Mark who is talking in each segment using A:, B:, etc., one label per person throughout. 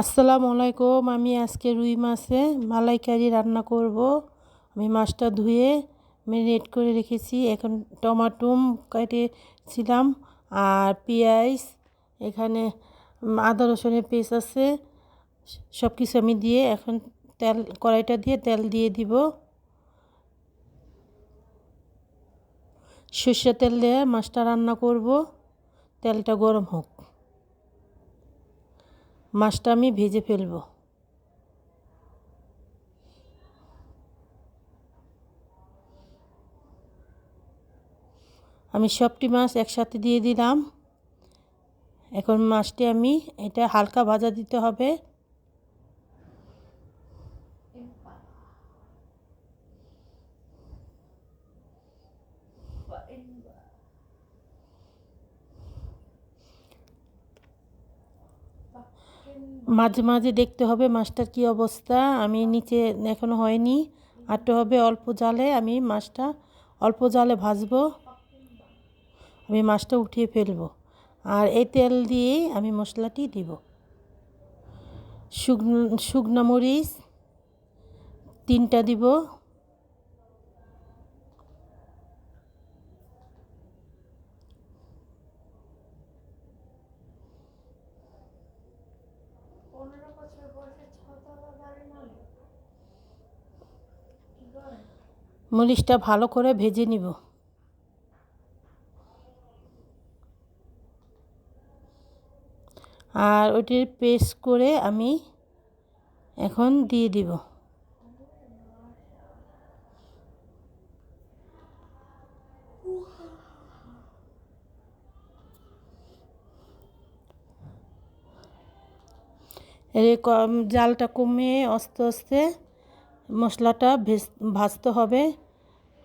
A: আসসালামু আলাইকুম, আমি আজকে রুই মাছে মালাইকারি রান্না করব। আমি মাছটা ধুয়ে ম্যারিনেট করে রেখেছি। এখন টমাটোম কেটেছিলাম আর পেঁয়াজ, এখানে আদা রসুনের পেস্ট আছে সব কিছু আমি দিয়ে এখন তেল, কড়াইটা দিয়ে তেল দিয়ে দিব। সর্ষে তেল দিয়ে মাছটা রান্না করব। তেলটা গরম হোক। মাছটা আমি ভেজে ফেলব। আমি সবটি মাছ একসাথে দিয়ে দিলাম। এখন মাছটি আমি এটা হালকা ভাজা দিতে হবে। মাঝে মাঝে দেখতে হবে, মাছটার কি অবস্থা। আমি নিচে এখনও হয়নি। আটতে হবে অল্প জালে, আমি মাছটা অল্প জালে ভাজবো। আমি মাছটা উঠিয়ে ফেলব। আর এই তেল দিয়েই আমি মশলাটি দিব। শুকনো শুকনো মরিচ তিনটা দিব। মরিচটা ভালো করে ভেজে নিব। আর ওটির পেস্ট করে আমি এখন দিয়ে দিব। জালটা কমিয়ে আস্তে আস্তে মশলাটা ভেজ ভাজতে হবে।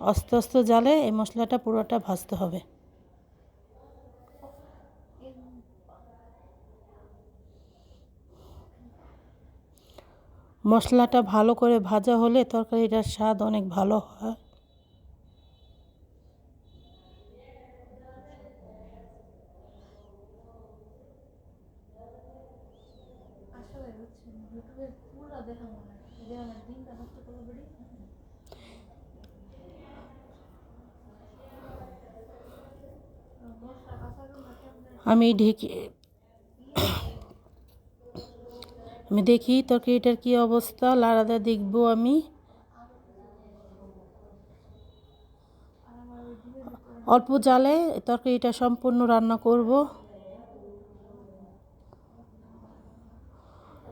A: আস্তে আস্তে জালে এই মশলাটা পুরোটা ভাজতে হবে। মশলাটা ভালো করে ভাজা হলে তরকারিটার স্বাদ অনেক ভালো হয়
B: আসলে হচ্ছে ইউটিউবে পুরো দেখা মনে হয় যে আমার দিনটা নষ্ট করে বেড়ি মশলা কাঁচাগুলো নাকি আপনার
A: আমি ঢেকে আমি দেখি তরকারিটার কী অবস্থা লাড়াদা দেখব আমি। অল্প জালে তরকারিটা সম্পূর্ণ রান্না করব।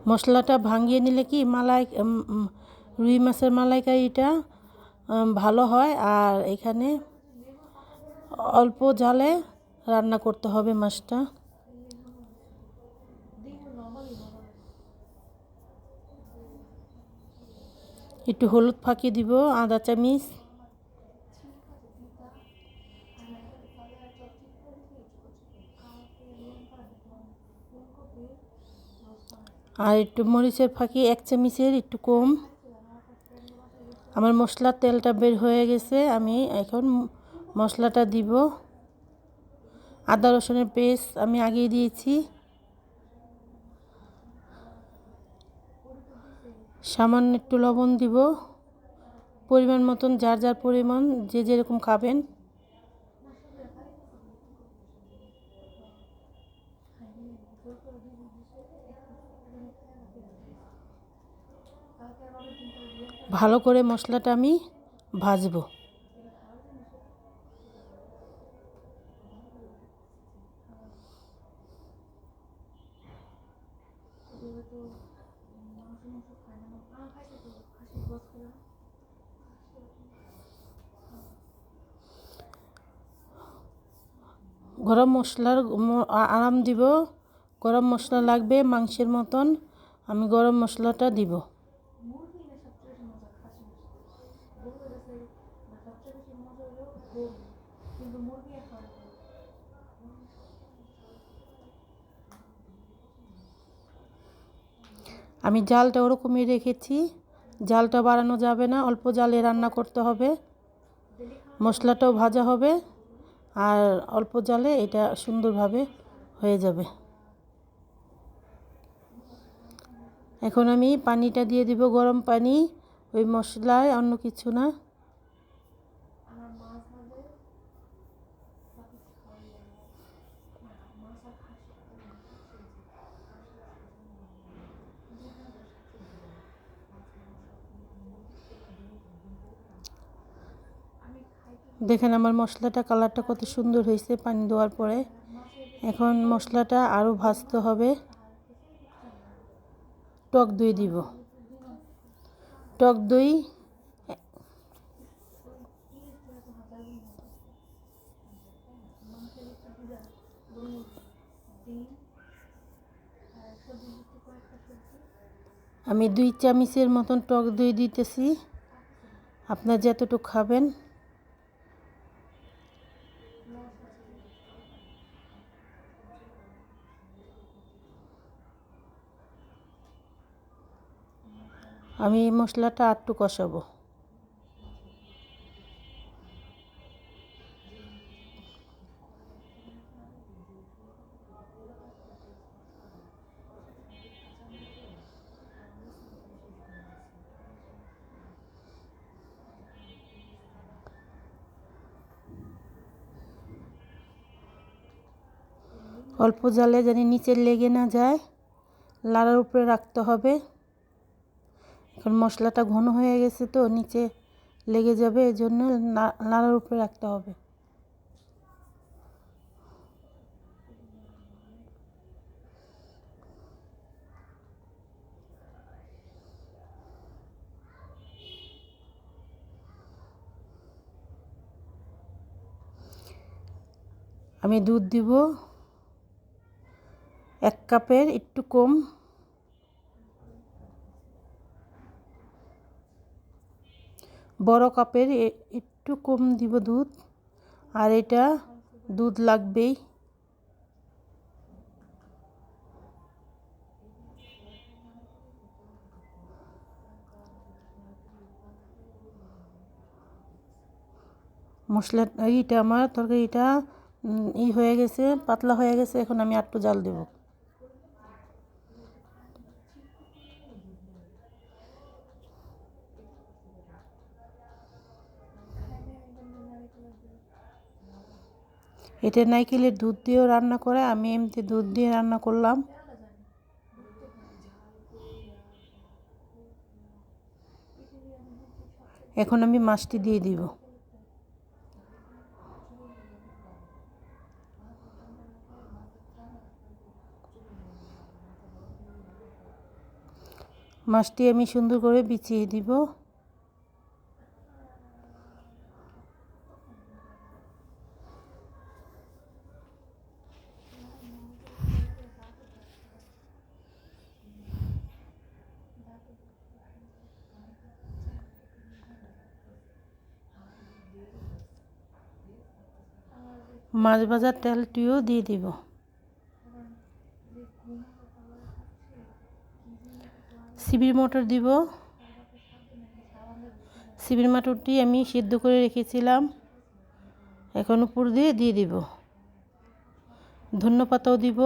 A: মশলাটা ভাঙিয়ে নিলে কি মালাই রুই মাছের মালাইকারিটা ভালো হয়? আর এখানে অল্প জালে রান্না করতে হবে মাছটা। একটু হলুদ ফাঁকি দিব, আদা চামিচ। আর একটু মরিচের ফাঁকি, এক চামিচের একটু কম। আমার মশলার তেলটা বের হয়ে গেছে, আমি এখন মশলাটা দিব। আদা রসুনের পেস্ট আমি আগিয়ে দিয়েছি। সামান্য একটু লবণ দিব। পরিমাণ মতন, যার যার পরিমাণ, যে যেরকম খাবেন। ভালো করে মশলাটা আমি ভাজবো।
B: যেহেতু মাংস মাংস তো
A: গরম মশলার আরাম দিব। গরম মশলা লাগবে মাংসের মতন। আমি গরম মশলাটা দিব। আমি জালটা ওরকমই রেখেছি। জালটা বাড়ানো যাবে না, অল্প জালে রান্না করতে হবে। মশলাটাও ভাজা হবে আর অল্প জালে এটা সুন্দরভাবে হয়ে যাবে। এখন আমি পানিটা দিয়ে দিব গরম পানি, ওই মশলায় অন্য কিছু না
B: আমার মাছ হবে বাকি খাওয়াই যাবে না মাছ আর খাসি আমি খাইতে
A: দেখেন আমার মশলাটা, কালারটা কত সুন্দর হয়েছে পানি দেওয়ার পরে। এখন মশলাটা আরও ভাজতে হবে। টক দই দিব। টক দই আমি দুই চামচের মতন টক দই দিতেছি। আপনার যতটুকু খাবেন আমি এই মশলাটা আটটু কষাবো। অল্প জালে যেন নিচে লেগে না যায়, লাড়ার উপরে রাখতে হবে। এখন মশলাটা ঘন হয়ে গেছে তো, নিচে লেগে যাবে এই জন্য না- লাড়ার উপরে রাখতে হবে। আমি দুধ দিব, এক কাপের, একটু কম বড় কাপের একটু কম দিব দুধ। আর এটা দুধ লাগবেই। মশলা, এইটা আমার তরকারিটা ই হয়ে গেছে, পাতলা হয়ে গেছে, এখন আমি আটটু জাল দেব। এটা নাইকেলের দুধ দিয়েও রান্না করে, আমি এমনিতে দুধ দিয়ে রান্না করলাম। এখন আমি মাছটি দিয়ে দিব। মাছটি আমি সুন্দর করে বিছিয়ে দিব। মাছ ভাজার তেলটিও দিয়ে দিব। সিবির মটর দিব। সিবির মটরটি আমি সিদ্ধ করে রেখেছিলাম। এখন উপর দিয়ে দিয়ে দিব। ধন্যপাতাও দিব।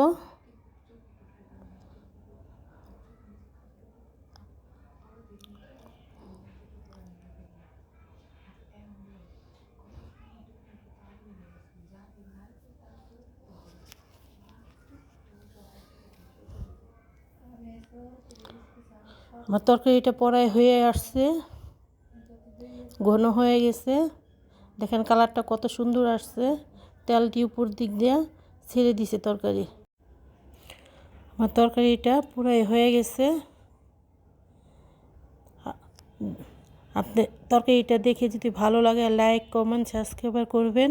A: আমার তরকারিটা পড়ায় হয়ে আসছে, ঘন হয়ে গেছে। দেখেন কালারটা কত সুন্দর আসছে তেলটি উপর দিক দিয়ে ছেড়ে দিছে তরকারি। আমার তরকারিটা পুরাই হয়ে গেছে। আপনি তরকারিটা দেখে যদি ভালো লাগে, লাইক, কমেন্ট, সাবস্ক্রাইব করবেন।